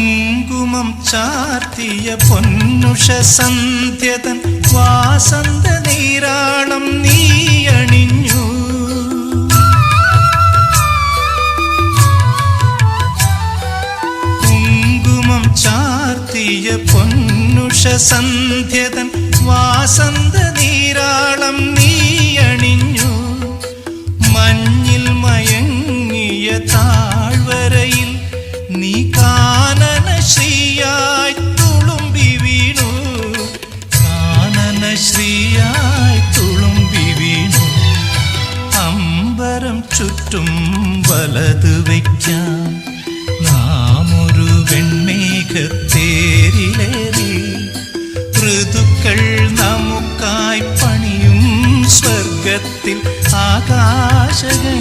കുങ്കുമം ചാർത്തിയ പൊന്നുഷ സന്ധ്യതൻ വാസന്ത നീരാളം നീയണിഞ്ഞു കുങ്കുമം ചാർത്തിയ പൊന്നുഷ സന്ധ്യതൻ വാസന്ത നീരാളം നീയണിഞ്ഞു മഞ്ഞിൽ മയങ്ങിയ താഴ്വരയിൽ അമ്പരം ചുറ്റും വലത് വയ്ക്കാം നാം ഒരു വെൺമേഘത്തേരിലേറി. ഋതുക്കൾ നമുക്കായി പണിയും സ്വർഗത്തിൽ ആകാശഗംഗ